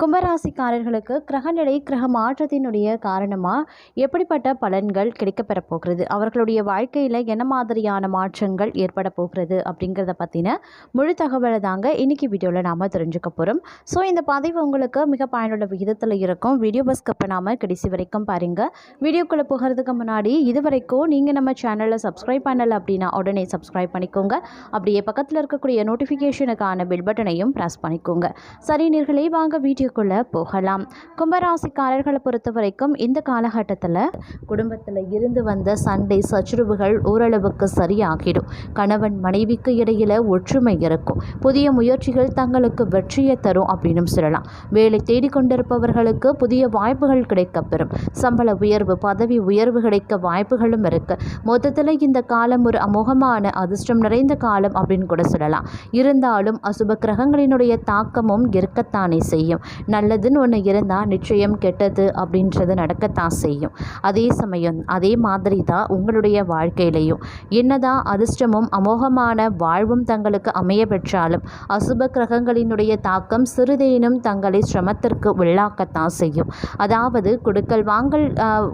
கும்பராசிக்காரர்களுக்கு கிரகநிலை கிரக மாற்றத்தினுடைய காரணமாக எப்படிப்பட்ட பலன்கள் கிடைக்கப்பெற போகிறது? அவர்களுடைய வாழ்க்கையில் என்ன மாதிரியான மாற்றங்கள் ஏற்பட போகிறது? அப்படிங்கிறத பற்றின முழு தகவலை தாங்க இன்றைக்கி வீடியோவில் நாம் தெரிஞ்சுக்க போகிறோம் ஸோ இந்த பதிவு உங்களுக்கு மிக பயனுள்ள விகிதத்தில் இருக்கும். வீடியோ பஸ் பண்ணாமல் கடைசி வரைக்கும் பாருங்கள் வீடியோக்குள்ளே போகிறதுக்கு முன்னாடி இது வரைக்கும் நீங்கள் நம்ம சேனலை சப்ஸ்கிரைப் பண்ணலை அப்படின்னா உடனே சப்ஸ்கிரைப் பண்ணிக்கோங்க. அப்படியே பக்கத்தில் இருக்கக்கூடிய நோட்டிஃபிகேஷனுக்கான பில் பட்டனையும் ப்ரெஸ் பண்ணிக்கோங்க. சரி நீர்களே வாங்க வீடியோ வீடியோக்குள்ளே போகலாம். கும்பராசிக்காரர்களை பொறுத்த வரைக்கும் இந்த காலகட்டத்தில் குடும்பத்தில் இருந்து வந்த சண்டை சச்சுரவுகள் ஓரளவுக்கு சரியாகிடும். கணவன் மனைவிக்கு இடையில் ஒற்றுமை இருக்கும். புதிய முயற்சிகள் தங்களுக்கு வெற்றியை தரும் அப்படின்னு சொல்லலாம். வேலை தேடிக்கொண்டிருப்பவர்களுக்கு புதிய வாய்ப்புகள் கிடைக்கப்பெறும். சம்பள உயர்வு பதவி உயர்வு கிடைக்க வாய்ப்புகளும் இருக்கு. மொத்தத்தில் இந்த காலம் ஒரு அமோகமான அதிர்ஷ்டம் நிறைந்த காலம் அப்படின்னு கூட சொல்லலாம். இருந்தாலும் அசுப கிரகங்களினுடைய தாக்கமும் இருக்கத்தானே செய்யும். நல்லதுன்னு ஒன்று இருந்தால் நிச்சயம் கெட்டது அப்படின்றது நடக்கத்தான் செய்யும். அதே சமயம் அதே மாதிரி தான் உங்களுடைய வாழ்க்கையிலையும். என்னதான் அதிர்ஷ்டமும் அமோகமான வாழ்வும் தங்களுக்கு அமைய பெற்றாலும் அசுப கிரகங்களினுடைய தாக்கம் சிறிதேனும் தங்களை சிரமத்திற்கு உள்ளாக்கத்தான் செய்யும். அதாவது கொடுக்கல் வாங்கல்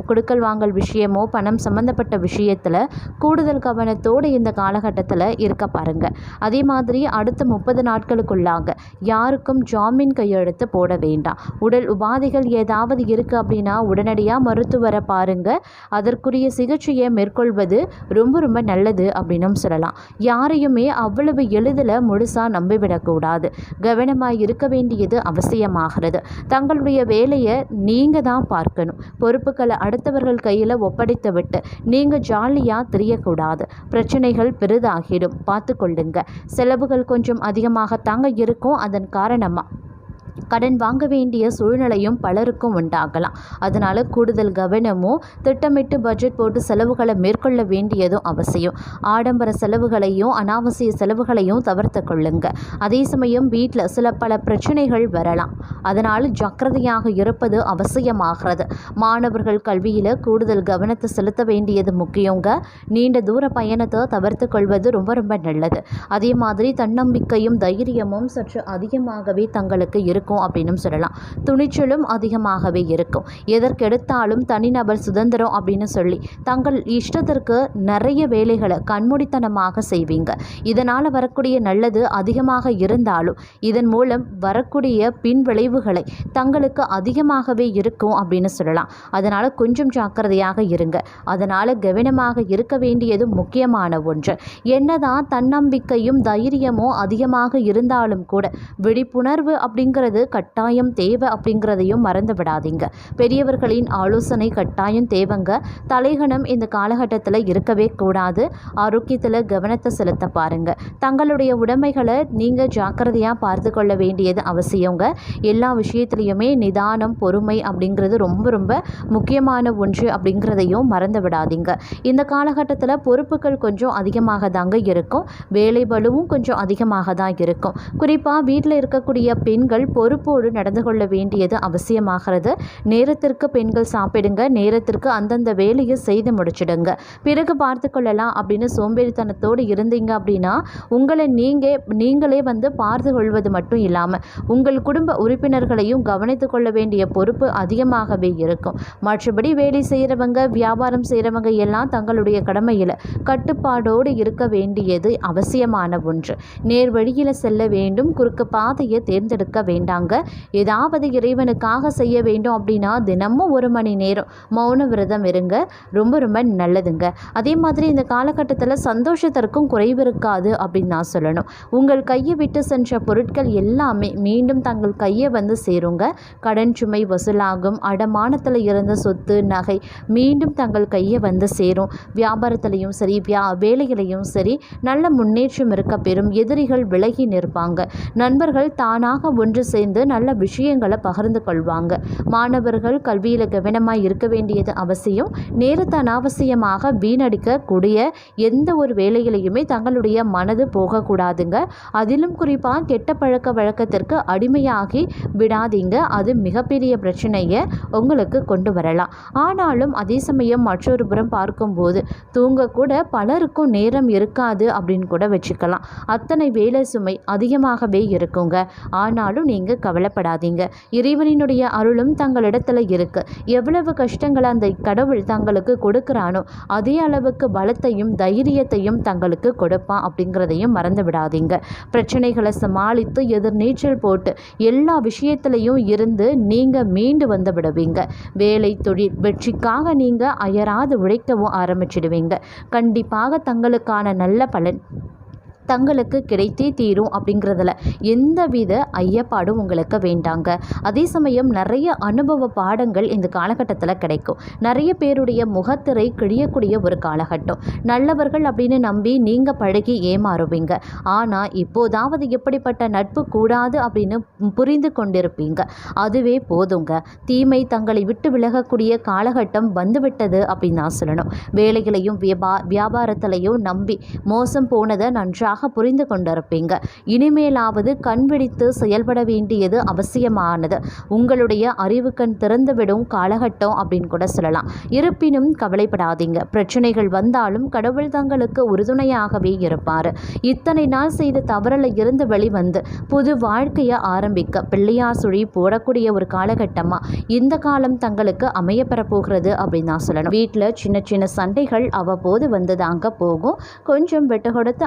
கொடுக்கல் வாங்கல் விஷயமோ பணம் சம்பந்தப்பட்ட விஷயத்தில் கூடுதல் கவனத்தோடு இந்த காலகட்டத்தில் இருக்க பாருங்க. அதே மாதிரி அடுத்த முப்பது நாட்களுக்குள்ளாக யாருக்கும் ஜாமீன் கையெழுத்து போட வேண்டாம். உடல் உபாதைகள் ஏதாவது இருக்குது அப்படின்னா உடனடியாக மருத்துவரை பாருங்க. அதற்குரிய சிகிச்சையை மேற்கொள்வது ரொம்ப ரொம்ப நல்லது அப்படின்னும் சொல்லலாம். யாரையுமே அவ்வளவு எளிதில் முழுசாக நம்பிவிடக்கூடாது கவனமாக இருக்க வேண்டியது அவசியமாகிறது. தங்களுடைய வேலையை நீங்கள் தான் பார்க்கணும். பொறுப்புகளை அடுத்தவர்கள் கையில் ஒப்படைத்து விட்டு நீங்கள் ஜாலியாக தெரியக்கூடாது. பிரச்சனைகள் பெரிதாகிடும். பார்த்து கொள்ளுங்க செலவுகள் கொஞ்சம் அதிகமாகத்தாங்க இருக்கும். அதன் காரணமாக கடன் வாங்க வேண்டிய சூழ்நிலையும் பலருக்கும் உண்டாகலாம். அதனால் கூடுதல் கவனமும் திட்டமிட்டு பட்ஜெட் போட்டு செலவுகளை மேற்கொள்ள வேண்டியதும் அவசியம். ஆடம்பர செலவுகளையும் அனாவசிய செலவுகளையும் தவிர்த்து கொள்ளுங்க. அதே சமயம் வீட்டில் சில பல பிரச்சனைகள் வரலாம். அதனால் ஜாக்கிரதையாக இருப்பது அவசியமாகிறது. மாணவர்கள் கல்வியில் கூடுதல் கவனத்தை செலுத்த வேண்டியது முக்கியங்க. நீண்ட தூர பயணத்தை தவிர்த்து கொள்வது ரொம்ப ரொம்ப நல்லது. அதே மாதிரி தன்னம்பிக்கையும் தைரியமும் சற்று அதிகமாகவே தங்களுக்கு இருக்கும் அப்படின்னு சொல்லலாம். துணிச்சலும் அதிகமாகவே இருக்கும். எதற்கெடுத்தாலும் தனிநபர் சுதந்திரம் அப்படின்னு சொல்லி தங்கள் இஷ்டத்திற்கு நிறைய வேலைகளை கண்மூடித்தனமாக செய்வீங்க. இதனால் வரக்கூடிய நல்லது அதிகமாக இருந்தாலும் இதன் மூலம் வரக்கூடிய பின் விளைவுகளை தங்களுக்கு அதிகமாகவே இருக்கும் அப்படின்னு சொல்லலாம். அதனால் கொஞ்சம் ஜாக்கிரதையாக இருங்க. அதனால் கவனமாக இருக்க வேண்டியது முக்கியமான ஒன்று. என்னதான் தன்னம்பிக்கையும் தைரியமும் அதிகமாக இருந்தாலும் கூட விழிப்புணர்வு அப்படிங்கிறது கட்டாயம் தேவை அப்படிங்கிறதையும் மறந்து விடாதீங்க பெரியவர்களின் ஆலோசனை கட்டாயம் தேவைங்க. தலைகணம் இந்த காலகட்டத்தில் இருக்கவே கூடாது. ஆரோக்கியத்தில் கவனத்தை செலுத்த பாருங்க. தங்களுடைய உடைமைகளை நீங்கள் ஜாக்கிரதையாக பார்த்து கொள்ள வேண்டியது அவசியங்க. எல்லா விஷயத்துலையுமே நிதானம் பொறுமை அப்படிங்கிறது ரொம்ப ரொம்ப முக்கியமான ஒன்று அப்படிங்கிறதையும் மறந்து விடாதீங்க இந்த காலகட்டத்தில் பொறுப்புகள் கொஞ்சம் அதிகமாக தாங்க இருக்கும். வேலை பளுவும் கொஞ்சம் அதிகமாக தான் இருக்கும். குறிப்பாக வீட்டில் இருக்கக்கூடிய பெண்கள் பொறுப்போடு நடந்து கொள்ள வேண்டியது அவசியமாகிறது. நேரத்திற்கு பெண்கள் சாப்பிடுங்க நேரத்திற்கு அந்தந்த வேலையை செய்து முடிச்சிடுங்க. பிறகு பார்த்து கொள்ளலாம் அப்படின்னு சோம்பேறித்தனத்தோடு இருந்தீங்க அப்படின்னா உங்களை நீங்கள் நீங்களே வந்து பார்த்து கொள்வது மட்டும் இல்லாமல் உங்கள் குடும்ப உறுப்பினர்களையும் கவனித்து கொள்ள வேண்டிய பொறுப்பு அதிகமாகவே இருக்கும். மற்றபடி வேலை செய்கிறவங்க வியாபாரம் செய்கிறவங்க எல்லாம் தங்களுடைய கடமையில் கட்டுப்பாடோடு இருக்க வேண்டியது அவசியமான ஒன்று. நேர் வழியில் செல்ல வேண்டும் குறுக்கு பாதையை தேர்ந்தெடுக்க வேண்டாம். வேண்டாங்க ஏதாவது இறைவனுக்காக செய்ய வேண்டும் அப்படின்னா தினமும் ஒரு மணி நேரம் மௌன விரதம் இருங்க. ரொம்ப ரொம்ப நல்லதுங்க. அதே மாதிரி இந்த காலகட்டத்தில் சந்தோஷத்திற்கும் குறைவு இருக்காது அப்படின்னு நான் சொல்லணும். உங்கள் கையை விட்டு சென்ற பொருட்கள் எல்லாமே மீண்டும் தங்கள் கையை வந்து சேருங்க. கடன் சுமை வசூலாகும். அடமானத்தில் இருந்த சொத்து நகை மீண்டும் தங்கள் கையை வந்து சேரும். வியாபாரத்திலையும் சரி வியா வேலையிலையும் சரி நல்ல முன்னேற்றம் இருக்க பெறும். எதிரிகள் விலகி நிற்பாங்க. நண்பர்கள் தானாக ஒன்று சேர்ந்து நல்ல விஷயங்களை பகிர்ந்து கொள்வாங்க. மாணவர்கள் கல்வியில் கவனமாக இருக்க வேண்டியது அவசியம். நேரத்தை அனாவசியமாக வீணடிக்கக்கூடிய எந்த ஒரு வேலைகளையுமே தங்களுடைய மனது போகக்கூடாதுங்க. அதிலும் குறிப்பாக கெட்ட பழக்க வழக்கத்திற்கு அடிமையாகி விடாதீங்க. அது மிகப்பெரிய பிரச்சனையை உங்களுக்கு கொண்டு வரலாம். ஆனாலும் அதே சமயம் மற்றொரு புறம் பார்க்கும்போது தூங்கக்கூட பலருக்கும் நேரம் இருக்காது அப்படின்னு கூட வச்சுக்கலாம். அத்தனை வேலை சுமை அதிகமாகவே இருக்குங்க. ஆனாலும் நீங்கள் கவலைப்படாதீங்க. இறைவனினுடைய அருளும் தங்களிடத்துல இருக்கு. எவ்வளவு கஷ்டங்களை அந்த கடவுள் தங்களுக்கு கொடுக்குறானோ அதே அளவுக்கு பலத்தையும் தைரியத்தையும் தங்களுக்கு கொடுப்பான் அப்படிங்கிறதையும் மறந்து விடாதீங்க. பிரச்சனைகளை சமாளித்து எதிர்நீச்சல் போட்டு எல்லா விஷயத்திலையும் இருந்து நீங்கள் மீண்டு வந்து விடுவீங்க. வேலை தொழில் வெற்றிக்காக நீங்கள் அயராது உழைக்கவும் ஆரம்பிச்சிடுவீங்க. கண்டிப்பாக தங்களுக்கான நல்ல பலன் தங்களுக்கு கிடைத்தே தீரும் அப்படிங்கிறதுல எந்தவித ஐயப்பாடும் உங்களுக்கு வேண்டாங்க. அதே சமயம் நிறைய அனுபவ பாடங்கள் இந்த காலகட்டத்தில் கிடைக்கும். நிறைய பேருடைய முகத்திரை கிழியக்கூடிய ஒரு காலகட்டம். நல்லவர்கள் அப்படின்னு நம்பி நீங்கள் பழகி ஏமாறுவீங்க. ஆனால் இப்போதாவது எப்படிப்பட்ட நட்பு கூடாது அப்படின்னு புரிந்து கொண்டிருப்பீங்க. அதுவே போதுங்க. தீமை தங்களை விட்டு விலகக்கூடிய காலகட்டம் வந்துவிட்டது அப்படின்னு நான் சொல்லணும். வேலைகளையும் வியாபா வியாபாரத்திலையும் நம்பி மோசம் போனதை நன்றாக நன்றாக புரிந்து கொண்டிருப்பீங்க. இனிமேலாவது கண்பிடித்து செயல்பட வேண்டியது அவசியமானது. உங்களுடைய அறிவு கண் திறந்துவிடும் காலகட்டம் அப்படின்னு கூட சொல்லலாம். இருப்பினும் கவலைப்படாதீங்க. பிரச்சனைகள் வந்தாலும் கடவுள் தங்களுக்கு உறுதுணையாகவே இருப்பார். இத்தனை நாள் செய்த தவறில் இருந்து வெளிவந்து புது வாழ்க்கையை ஆரம்பிக்க பிள்ளையார் சுழி போடக்கூடிய ஒரு காலகட்டமாக இந்த காலம் தங்களுக்கு அமையப்பெற போகிறது அப்படின்னு நான் சொல்லணும். வீட்டில் சின்ன சின்ன சண்டைகள் அவ்வப்போது வந்து தாங்க போகும். கொஞ்சம் விட்டு கொடுத்த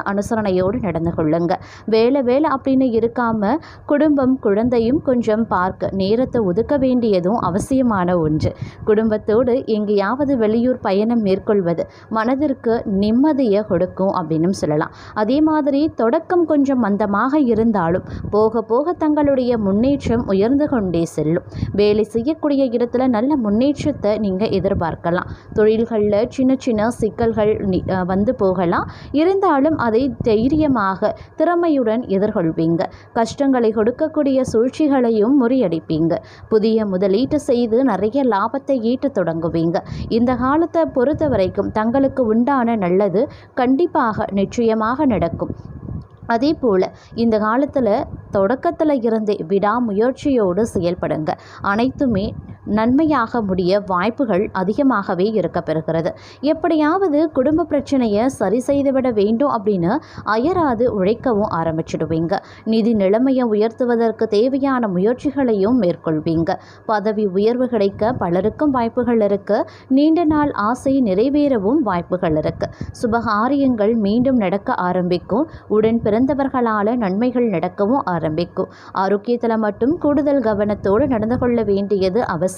அனுசரணையோடு நடந்து கொள்ளுங்க. வேலை வேலை அப்படின்னு இருக்காம குடும்பம் குழந்தையும் கொஞ்சம் பார்க்க நேரத்தை ஒதுக்க வேண்டியதும் அவசியமான ஒன்று. குடும்பத்தோடு எங்கேயாவது வெளியூர் பயணம் மேற்கொள்வது மனதிற்கு நிம்மதியை கொடுக்கும் அப்படின்னு சொல்லலாம். அதே மாதிரி தொடக்கம் கொஞ்சம் மந்தமாக இருந்தாலும் போக போக தங்களுடைய முன்னேற்றம் உயர்ந்து கொண்டே செல்லும். வேலை செய்யக்கூடிய இடத்துல நல்ல முன்னேற்றத்தை நீங்கள் எதிர்பார்க்கலாம். தொழில்களில் சின்ன சின்ன சிக்கல்கள் வந்து போகலாம். இருந்தாலும் அதை தைரியமாக திறமையுடன் எதிர்கொள்வீங்க. கஷ்டங்களை கொடுக்கக்கூடிய சூழ்ச்சிகளையும் முறியடிப்பீங்க. புதிய முதலீட்டு செய்து நிறைய லாபத்தை ஈட்ட தொடங்குவீங்க. இந்த காலத்தை பொறுத்த வரைக்கும் தங்களுக்கு உண்டான நல்லது கண்டிப்பாக நிச்சயமாக நடக்கும். அதே போல் இந்த காலத்தில் தொடக்கத்தில் இருந்தே விடாமுயற்சியோடு செயல்படுங்க. அனைத்துமே நன்மையாக முடிய வாய்ப்புகள் அதிகமாகவே இருக்க பெறுகிறது எப்படியாவது குடும்ப பிரச்சனையை சரி செய்துவிட வேண்டும் அப்படின்னு அயராது உழைக்கவும் ஆரம்பிச்சிடுவீங்க. நிதி நிலைமையை உயர்த்துவதற்கு தேவையான முயற்சிகளையும் மேற்கொள்வீங்க. பதவி உயர்வு கிடைக்க பலருக்கும் வாய்ப்புகள் இருக்கு. நீண்ட நாள் ஆசை நிறைவேறவும் வாய்ப்புகள் இருக்கு. சுபகாரியங்கள் மீண்டும் நடக்க ஆரம்பிக்கும். உடன் பிறந்தவர்களால் நன்மைகள் நடக்கவும் ஆரம்பிக்கும். ஆரோக்கியத்தில் மட்டும் கூடுதல் கவனத்தோடு நடந்து கொள்ள வேண்டியது அவசியம்.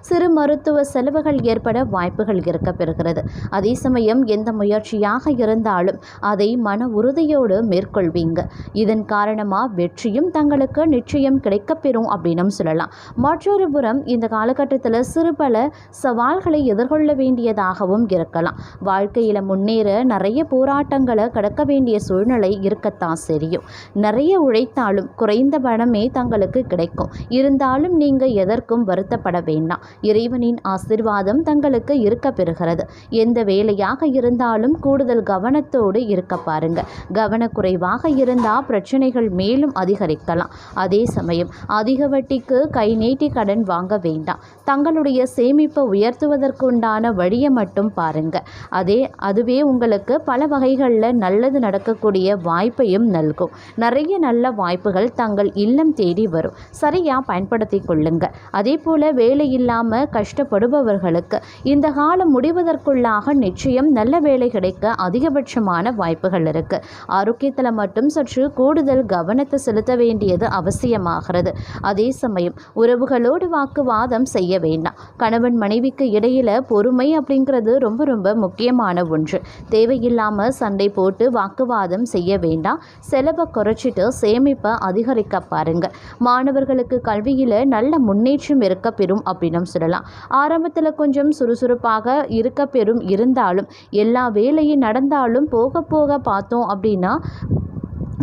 சிறு மருத்துவ செலவுகள் ஏற்பட வாய்ப்புகள் இருக்க பெறுகிறது அதே சமயம் எந்த முயற்சியாக இருந்தாலும் அதை மன உறுதியோடு மேற்கொள்வீங்க. இதன் காரணமாக வெற்றியும் தங்களுக்கு நிச்சயம் கிடைக்கப்பெறும் அப்படின்னு சொல்லலாம். மற்றொரு புறம் இந்த காலகட்டத்தில் சிறு பல சவால்களை எதிர்கொள்ள வேண்டியதாகவும் இருக்கலாம். வாழ்க்கையில் முன்னேற நிறைய போராட்டங்களை கடக்க வேண்டிய சூழ்நிலை இருக்கத்தான் சரியும் நிறைய உழைத்தாலும் குறைந்த பணமே தங்களுக்கு கிடைக்கும். இருந்தாலும் நீங்கள் எதற்கும் வருத்தப்பட வேண்டாம். இறைவனின் ஆசிர்வாதம் தங்களுக்கு இருக்க பெறுகிறது எந்த வேலையாக இருந்தாலும் கூடுதல் கவனத்தோடு இருக்க பாருங்க. கவனக்குறைவாக இருந்தால் பிரச்சனைகள் மேலும் அதிகரிக்கலாம். அதே சமயம் அதிக வட்டிக்கு கை நீட்டி கடன் வாங்க வேண்டாம். தங்களுடைய சேமிப்பை உயர்த்துவதற்குண்டான வழியை மட்டும் பாருங்க. அதே அதுவே உங்களுக்கு பல வகைகளில் நல்லது நடக்கக்கூடிய வாய்ப்பையும் நல்கும். நிறைய நல்ல வாய்ப்புகள் தங்கள் இல்லம் தேடி வரும். சரியா பயன்படுத்தி கொள்ளுங்க. அதே போல வேலை இல்லாமல் கஷ்டப்படுபவர்களுக்கு. இந்த காலம் முடிவதற்குள்ளாக நிச்சயம் நல்ல வேலை கிடைக்க அதிகபட்சமான வாய்ப்புகள் இருக்கு. ஆரோக்கியத்தில் மட்டும் சற்று கூடுதல் கவனத்தை செலுத்த வேண்டியது அவசியமாகிறது. அதே சமயம் உறவுகளோடு வாக்குவாதம் செய்ய வேண்டாம். கணவன் மனைவிக்கு இடையில பொறுமை அப்படிங்கிறது ரொம்ப ரொம்ப முக்கியமான ஒன்று. தேவையில்லாமல் சண்டை போட்டு வாக்குவாதம் செய்ய வேண்டாம். செலவை குறைச்சிட்டு சேமிப்பை அதிகரிக்க பாருங்க. மாணவர்களுக்கு கல்வியில் நல்ல முன்னேற்றம் இருக்க பெரும் பெறும் அப்படின்னும் சொல்லலாம். ஆரம்பத்தில் கொஞ்சம் சுறுசுறுப்பாக இருக்க பெறும் இருந்தாலும் எல்லா வேலையும் நடந்தாலும் போக போக பார்த்தோம் அப்படின்னா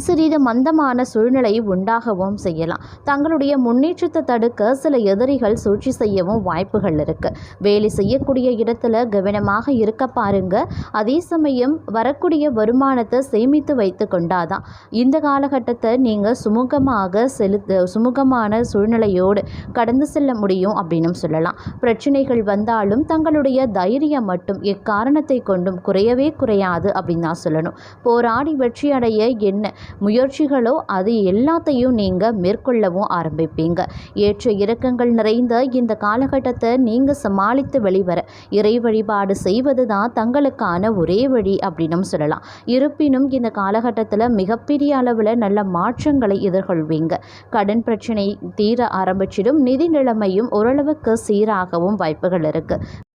சிறிது மந்தமான சூழ்நிலை உண்டாகவும் செய்யலாம். தங்களுடைய முன்னேற்றத்தை தடுக்க சில எதிரிகள் சூழ்ச்சி செய்யவும் வாய்ப்புகள் இருக்கு. வேலை செய்யக்கூடிய இடத்துல கவனமாக இருக்க பாருங்க. அதே சமயம் வரக்கூடிய வருமானத்தை சேமித்து வைத்து கொண்டாதான் இந்த காலகட்டத்தை நீங்கள் சுமூகமாக செலுத்த சுமூகமான சூழ்நிலையோடு கடந்து செல்ல முடியும் அப்படின்னு சொல்லலாம். பிரச்சனைகள் வந்தாலும் தங்களுடைய தைரியம் மட்டும் எக்காரணத்தை கொண்டும் குறையவே குறையாது அப்படின்னு தான் சொல்லணும். போராடி வெற்றி அடைய என்ன? முயற்சிகளோ அது எல்லாத்தையும் நீங்கள் மேற்கொள்ளவும் ஆரம்பிப்பீங்க. ஏற்ற இறக்கங்கள் நிறைந்த இந்த காலகட்டத்தை நீங்கள் சமாளித்து வெளிவர இறை வழிபாடு செய்வது தான் தங்களுக்கான ஒரே வழி அப்படின்னும் சொல்லலாம். இருப்பினும் இந்த காலகட்டத்தில் மிகப்பெரிய அளவில் நல்ல மாற்றங்களை எதிர்கொள்வீங்க. கடன் பிரச்சனை தீர ஆரம்பிச்சிடும் நிதி நிலைமையும் ஓரளவுக்கு சீராகவும் வாய்ப்புகள் இருக்குது